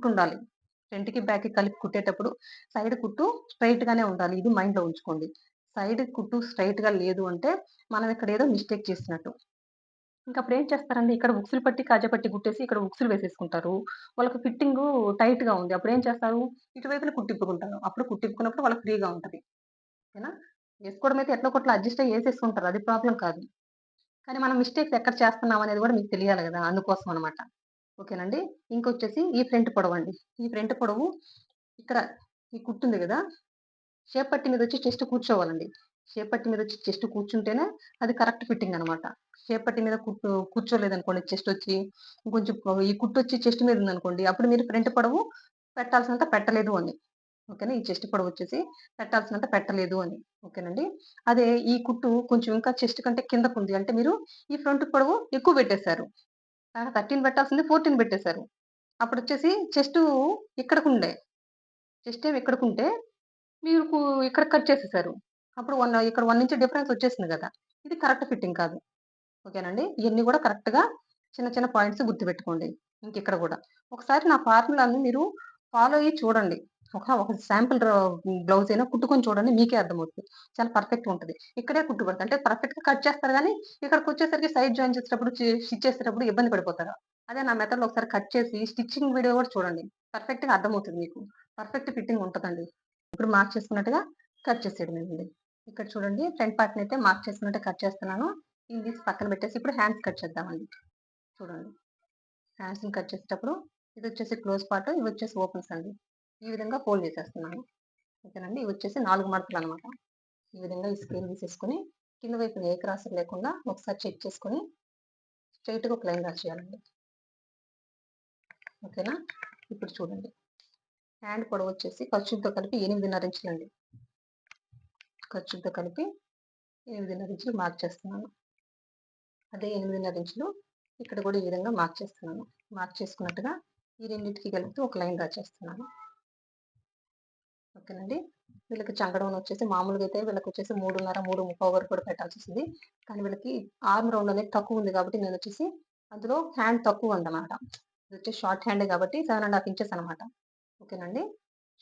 ఫ్రంట్‌కి, బ్యాక్‌కి కలిపి కుట్టేటప్పుడు సైడ్ కుట్టు స్ట్రెయిట్ గానే ఉండాలి. ఇది మైండ్‌లో ఉంచుకోండి. సైడ్ కుట్టు స్ట్రెయిట్‌గా లేదు అంటే మనం ఇక్కడ ఏదో మిస్టేక్ చేసినట్టు. ఇంకా అప్పుడు ఏం చేస్తారండి ఇక్కడ ఉక్సులు పట్టి, కాజా పట్టి కుట్టేసి ఇక్కడ ఉక్సులు వేసేసుకుంటారు. వాళ్ళకి ఫిట్టింగు టైట్‌గా ఉంది. అప్పుడేం చేస్తారు? ఇటువైపున కుట్టిప్పుకుంటారు. అప్పుడు కుట్టిప్పుకున్నప్పుడు వాళ్ళకి ఫ్రీగా ఉంటది. ఓకేనా? వేసుకోవడం అయితే ఎట్లో కొట్ల అడ్జస్ట్ అయ్యి ఏసేసుకుంటారు. అది ప్రాబ్లమ్ కాదు. కానీ మనం మిస్టేక్స్ ఎక్కడ చేస్తున్నాం అనేది గూడా మీకు తెలియాలి గదా! అందుకోసం అనమాట. ఓకేనండి. ఇంకొచ్చేసి ఈ ఫ్రంట్ పొడవండి. ఈ ఫ్రంట్ పొడవు ఇక్కడ ఈ కుట్టుంది గదా! షేప్ పట్టి మీదొచ్చి చెస్ట్ కూర్చోవాలండి. షేప్ పట్టి మీదొచ్చి చెస్ట్ కూర్చుంటేనే అది కరెక్ట్ ఫిట్టింగ్ అనమాట. చేపట్టి మీద కుట్టు కూర్చోలేదు అనుకోండి చెస్ట్ వచ్చి కొంచెం ఈ కుట్టు వచ్చి చెస్ట్ మీద ఉందనుకోండి, అప్పుడు మీరు ఫ్రంట్ పొడవు పెట్టాల్సినంత పెట్టలేదు అని. ఓకేనా? ఈ చెస్ట్ పొడవొచ్చేసి పెట్టాల్సినంత పెట్టలేదు అని. ఓకేనండి. అదే ఈ కుట్టు కొంచెం ఇంకా చెస్ట్ కంటే కిందకుంది. అంటే మీరు ఈ ఫ్రంట్ పొడవు ఎక్కువ పెట్టేశారు. థర్టీన్ పెట్టాల్సింది 14 పెట్టేశారు. అప్పుడు వచ్చేసి చెస్ట్ ఇక్కడకుండే చెస్ట్ ఏమి ఇక్కడకుంటే మీకు ఇక్కడ కట్ చేసేసారు అప్పుడు వన్ ఇక్కడ వన్ ఇంచ్ డిఫరెన్స్ వచ్చేసింది కదా ఇది కరెక్ట్ ఫిట్టింగ్ కాదు. ఓకేనండి. ఇవన్నీ కూడా కరెక్ట్‌గా చిన్న చిన్న పాయింట్స్ గుర్తుపెట్టుకోండి. ఇంకిక్కడ కూడా ఒకసారి నా ఫార్ములాని మీరు ఫాలో అయ్యి చూడండి. ఒక ఒక శాంపుల్ బ్లౌజ్ అయినా కుట్టుకొని చూడండి. మీకే అర్థమవుతుంది చాలా పర్ఫెక్ట్ ఉంటుంది ఇక్కడే కుట్టుబడుతుంది అంటే పర్ఫెక్ట్‌గా కట్ చేస్తారు కానీ ఇక్కడికి వచ్చేసరికి సైజ్ జాయిన్ చేసేటప్పుడు, స్టిచ్ చేసేటప్పుడు ఇబ్బంది పడిపోతారు. అదే నా మెథడ్‌లో ఒకసారి కట్ చేసి స్టిచ్చింగ్ వీడియో కూడా చూడండి. పర్ఫెక్ట్‌గా అర్థమవుతుంది మీకు. పర్ఫెక్ట్ ఫిట్టింగ్ ఉంటుందండి ఇప్పుడు మార్క్ చేసుకున్నట్టుగా కట్ చేసేయడం ఇక్కడ చూడండి ఫ్రంట్ పార్ట్‌నయితే మార్క్ చేసుకున్నట్టు కట్ చేస్తున్నాను. ఇది తీసి పక్కన పెట్టేసి ఇప్పుడు హ్యాండ్స్ కట్ చేద్దామండి. చూడండి. హ్యాండ్స్‌ని కట్ చేసేటప్పుడు ఇది వచ్చేసి క్లోజ్ పార్ట్, వచ్చేసి ఓపెన్స్ అండి. ఈ విధంగా ఫోల్డ్ చేసేస్తున్నాను. ఓకేనండి. ఇవి వచ్చేసి నాలుగు 4 మడతలనమాట. ఈ విధంగా ఈ స్క్రీన్ తీసేసుకుని కింద వైపున ఏ క్రాస్ లేకుండా ఒకసారి చెక్ చేసుకొని స్ట్రైట్గా ఒక లైన్ రాసేయాలండి చేయాలండి. ఓకేనా? ఇప్పుడు చూడండి. హ్యాండ్ పొడవొచ్చేసి ఖర్చులతో కలిపి 8.5 ఇంచులండి. ఖర్చులతో కలిపి 8.5 ఇంచులు మార్క్ చేస్తున్నాను. అదే 8.5 ఇంచులు ఇక్కడ కూడా ఈ విధంగా మార్క్ చేస్తున్నాను. మార్క్ చేసుకున్నట్టుగా ఈ రెండింటికి కలిపి ఒక లైన్ డ్రా చేస్తున్నాను. ఓకేనండి. వీళ్ళకి చంగడం వచ్చేసి మామూలుగా అయితే వీళ్ళకి వచ్చేసి మూడున్నర మూడు ముప్పై వరకు కూడా పెట్టాల్సొస్తది. కానీ వీళ్ళకి ఆర్మ్ రౌండ్ అనేది తక్కువుంది కాబట్టి నేను వచ్చేసి అందులో హ్యాండ్ తక్కువ ఉందన్నమాట ఇది వచ్చేసి షార్ట్ హ్యాండే కాబట్టి సెవెన్ అండ్ హాఫ్ ఇంచెస్ అనమాట. ఓకేనండి.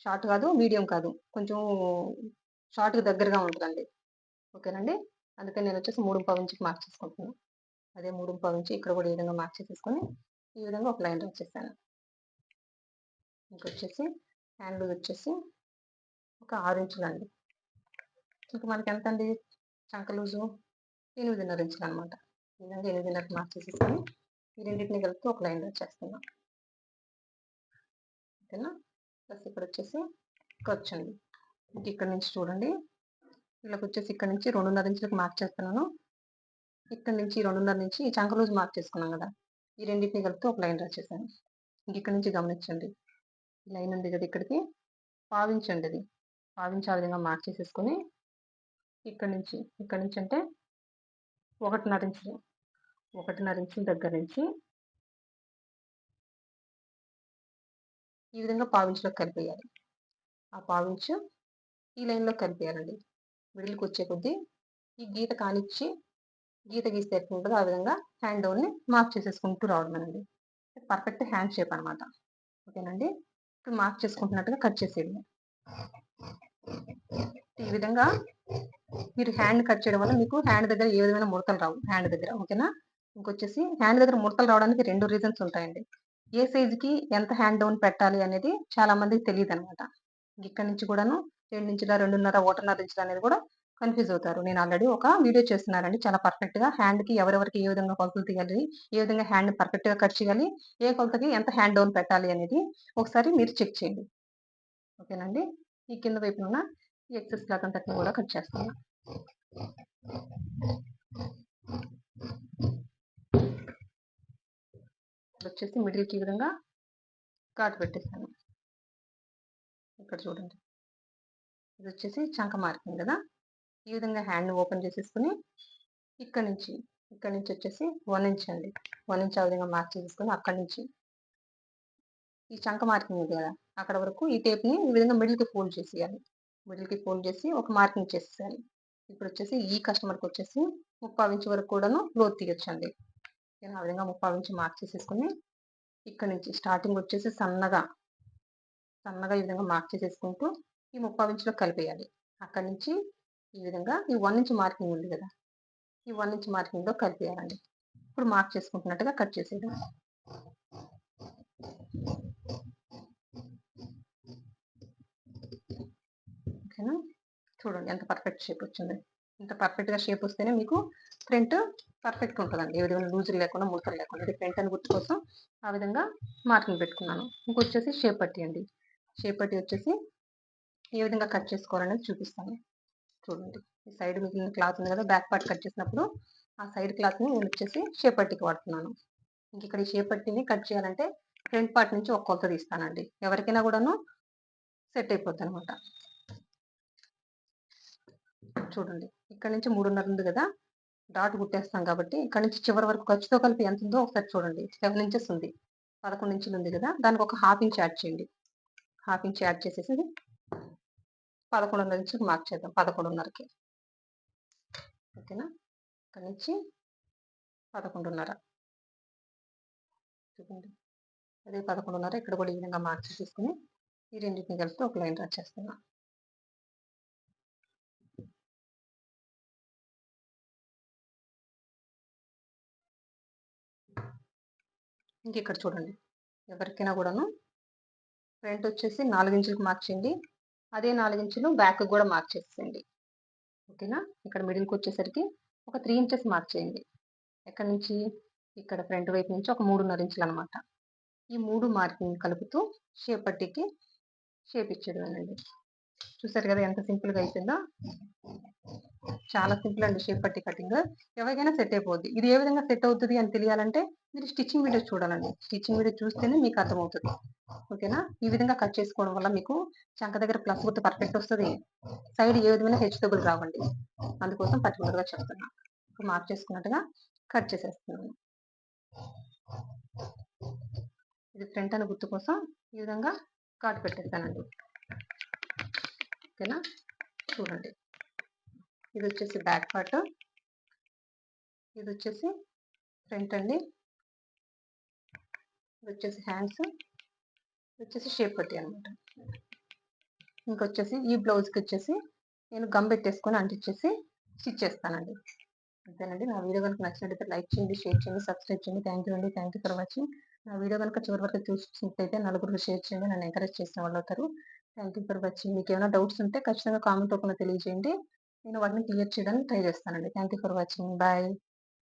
షార్ట్ కాదు, మీడియం కాదు. కొంచెం షార్ట్‌కి దగ్గరగా ఉంటుందండి ఓకేనండి. అందుకని నేనొచ్చేసి 3:15 ఇంచుకి మార్క్ చేసుకుంటున్నాను. అదే 3:15 ఇంచు ఇక్కడ కూడా ఈ విధంగా మార్క్ చేసేసుకొని, ఈ విధంగా ఒక లైన్ డ్రా చేశాను. ఇంకొచ్చేసి హ్యాండ్ లూజ్ వచ్చేసి ఒక 6 ఇంచులండి. ఇంక అండి చంక లూజు? 8.5 ఇంచులనమాట. ఈ విధంగా 8.5కి మార్క్ చేసేసుకొని, ఈ రెండింటిని కలిపి ఒక లైన్ డ్రా చేస్తున్నా. ఓకేనా? ప్లస్ ఇక్కడ వచ్చేసి ఇంక ఇక్కడ నుంచి చూడండి. వీళ్ళకొచ్చేసి ఇక్కడ నుంచి రెండున్నర ఇంచులకు మార్క్ చేస్తున్నాను. ఇక్కడ నుంచి 2:30 నుంచి ఈ చంక రోజు మార్క్ చేసుకున్నాం కదా ఈ రెండింటిని కలిపి ఒక లైన్ డ్రా చేశాను. ఇంక నుంచి గమనించండి. లైన్ ఉంది కదా ఇక్కడికి పావించండి ఇది. పావించి ఆ విధంగా మార్క్ చేసేసుకొని, ఇక్కడి నుంచి, ఇక్కడి నుంచి అంటే 1:30 ఇంచులు. 1:30 ఇంచుల దగ్గర నుంచి ఈ విధంగా పావించులో కలిపేయాలి. ఆ పావించు ఈ లైన్లో కలిపేయాలండి. మిడిల్‌కొచ్చే కొద్దీ ఈ గీత కానిచ్చి, గీత గీస్తే ఎట్లుంటదో ఆ విధంగా హ్యాండ్ డౌన్‌ని మార్క్ చేసేసుకుంటూ రావడమేనండి. పర్ఫెక్ట్ హ్యాండ్ షేప్ అనమాట. ఓకేనండి. ఇప్పుడు మార్క్ చేసుకుంటున్నట్టుగా కట్ చేసేయండి ఈ విధంగా మీరు హ్యాండ్ కట్ చేయడం వల్ల మీకు హ్యాండ్ దగ్గర ఏ విధమైన ముడతలు రావు. హ్యాండ్ దగ్గర. ఓకేనా? ఇంకొచ్చేసి హ్యాండ్ దగ్గర ముడతలు రావడానికి రెండు రీజన్స్ ఉంటాయండి. ఏ సైజ్‌కి ఎంత హ్యాండ్ డౌన్ పెట్టాలి అనేది చాలా మందికి అనమాట ఇక్కడి నుంచి కూడాను రెండు ఇంచుల, 2:30, 1:30 ఇంచులు అనేది కూడా కన్‌ఫ్యూజ్ అవుతారు. నేను ఆల్రెడీ ఒక వీడియో చేస్తున్నానండి. చాలా పర్ఫెక్ట్‌గా హ్యాండ్‌కి ఎవరెవరికి ఏ విధంగా కొలతలు తీయాలి, ఏ విధంగా హ్యాండ్‌ని పర్ఫెక్ట్‌గా కట్ చేయాలి, ఏ కొలతకి ఎంత హ్యాండ్ డౌన్ పెట్టాలి అనేది ఒకసారి మీరు చెక్ చేయండి. ఓకేనండి. ఈ కింద వైపునున్న ఈ ఎక్సెస్ క్లాత్ అంతటిని కూడా కట్ చేస్తాను. వచ్చేసి మిడిల్కి ఈ విధంగా కాటు పెట్టేస్తాను ఇక్కడ చూడండి ఇది వచ్చేసి చంక మార్కింగ్ కదా ఈ విధంగా హ్యాండ్ ఓపెన్ చేసేసుకుని ఇక్కడ నుంచి ఇక్కడ నుంచి వచ్చేసి వన్ ఇంచ్ అండి. వన్ ఇంచ్ ఆ విధంగా మార్క్ చేసేసుకుని అక్కడి నుంచి ఈ చంక మార్కింగ్ ఉంది కదా అక్కడ వరకు ఈ టేప్ని ఈ విధంగా మిడిల్కి ఫోల్డ్ చేసేయాలి. మిడిల్కి ఫోల్డ్ చేసి ఒక మార్కింగ్ చేసేయాలి. ఇప్పుడు వచ్చేసి ఈ కస్టమర్కి వచ్చేసి ముప్పై ఇంచ్ వరకు కూడాను లోతు తీయొచ్చండి. నేను ఆ విధంగా ముప్పై ఇంచ్ మార్క్ చేసేసుకుని ఇక్కడ నుంచి స్టార్టింగ్ వచ్చేసి సన్నగా సన్నగా ఈ విధంగా మార్క్ చేసేసుకుంటూ ఈ ముప్పై ఇంచులో కలిపేయాలి. అక్కడి నుంచి ఈ విధంగా ఈ వన్ ఇంచ్ మార్కింగ్ ఉంది కదా ఈ వన్ ఇంచ్ మార్కింగ్లో కలిపేయాలండి ఇప్పుడు మార్క్ చేసుకుంటున్నట్టుగా కట్ చేసేయడం ఓకేనా? చూడండి ఎంత పర్ఫెక్ట్ షేప్ వచ్చింది. ఇంత పర్ఫెక్ట్గా షేప్ వస్తేనే మీకు ప్రింట్ పర్ఫెక్ట్ ఉంటుందండి. ఏ విధంగా లూజులు లేకుండా ముడతలు లేకుండా ఇది ప్రింట్ అని గుర్తు కోసం ఆ విధంగా మార్కింగ్ పెట్టుకున్నాను. ఇంకొచ్చేసి షేప్ పట్టి అండి. షేప్ పట్టి వచ్చేసి ఏ విధంగా కట్ చేసుకోవాలనేది చూపిస్తాను. చూడండి. ఈ సైడ్ మిగిలిన క్లాత్ ఉంది కదా బ్యాక్ పార్ట్ కట్ చేసినప్పుడు ఆ సైడ్ క్లాత్ని నేను వచ్చేసి షేప్ పట్టికి వాడుతున్నాను. ఇంక ఇక్కడ ఈ షేప్ పట్టిని కట్ చేయాలంటే ఫ్రంట్ పార్ట్ నుంచి ఒక కొలత తీస్తానండి. ఎవరికైనా కూడాను సెట్ అయిపోద్ది అనమాట. చూడండి. ఇక్కడ నుంచి మూడున్నర ఉంది కదా డాట్ కుట్టేస్తాం కాబట్టి ఇక్కడ నుంచి చివరి వరకు ఖర్చుతో కలిపి ఎంత ఉందో ఒకసారి చూడండి. సెవెన్ ఇంచెస్ ఉంది. పదకొండు ఇంచులు ఉంది కదా దానికి ఒక హాఫ్ ఇంచ్ యాడ్ చేయండి. హాఫ్ ఇంచ్ యాడ్ చేసేసి పదకొండున్నర నుంచి మార్క్ చేద్దాం పదకొండున్నరకి. ఓకేనా? ఇక్కడ నుంచి పదకొండున్నర. చూడండి. అదే పదకొండున్నర ఇక్కడ కూడా ఈ విధంగా మార్క్ చేసేసుకుని ఈ రెండింటిని కలిపి ఒక లైన్ డ్రా చేస్తున్నా. ఇంక ఇక్కడ చూడండి. ఎవరికైనా కూడాను ఫ్రంట్ వచ్చేసి నాలుగు ఇంచులకు మార్క్ చేయండి. అదే నాలుగు ఇంచులు బ్యాక్ కూడా మార్క్ చేసేయండి. ఓకేనా ఇక్కడ మిడిల్కి వచ్చేసరికి ఒక త్రీ ఇంచెస్ మార్క్ చేయండి. ఎక్కడి నుంచి? ఇక్కడ ఫ్రంట్ వైపు నుంచి ఒక మూడున్నర ఇంచులు అనమాట ఈ మూడు మార్కింగ్ కలుపుతూ షేప్ పట్టికి షేప్ ఇచ్చేది చూసారు కదా ఎంత సింపుల్గా అయిపోయిందో చాలా సింపుల్ అండి షేప్ పట్టి కటింగ్. ఎవరికైనా సెట్ అయిపోద్ది ఇది ఏ విధంగా సెట్ అవుతుంది అని తెలియాలంటే మీరు స్టిచ్చింగ్ వీడియో చూడాలండి. స్టిచ్చింగ్ వీడియో చూస్తేనే మీకు అర్థమవుతుంది. ఓకేనా? ఈ విధంగా కట్ చేసుకోవడం వల్ల మీకు చంక దగ్గర ప్లస్ గుర్తు పర్ఫెక్ట్ వస్తుంది. సైడ్ ఏ విధమైన హెచ్చుతగులు రావండి. అందుకోసం పర్టికులర్గా చెప్తున్నా. ఇప్పుడు మార్క్ చేసుకున్నట్టుగా కట్ చేసేస్తున్నాను. ఇది ఫ్రంట్ అని గుర్తు కోసం ఈ విధంగా కాటు పెట్టేస్తానండి. ఓకేనా? చూడండి. ఇది వచ్చేసి బ్యాక్ పార్ట్. ఇది వచ్చేసి ఫ్రంట్ అండి. ఇది వచ్చేసి హ్యాండ్స్. ఇది వచ్చేసి షేప్ పట్టి అనమాట ఇంకొచ్చేసి ఈ బ్లౌజ్కి వచ్చేసి నేను గమ్ పెట్టేసుకొని అంటిచ్చేసి స్టిచ్ చేస్తానండి. అంతేనండి. నా వీడియో కనుక నచ్చినట్టు లైక్ చేయండి షేర్ చేయండి సబ్స్క్రైబ్ చేయండి. థ్యాంక్ యూ అండి. Thank you for watching. నా వీడియో కనుక చివరి వరకు చూసినట్టయితే నలుగురు షేర్ చేయండి. నన్ను ఎంకరేజ్ చేసిన వాళ్ళు అవుతారు. Thank you for watching. మీకు ఏమైనా డౌట్స్ ఉంటే ఖచ్చితంగా కామెంట్ రూపంలో తెలియజేయండి. నేను వాటిని క్లియర్ చేయడానికి ట్రై చేస్తానండి. Thank you for watching. Bye.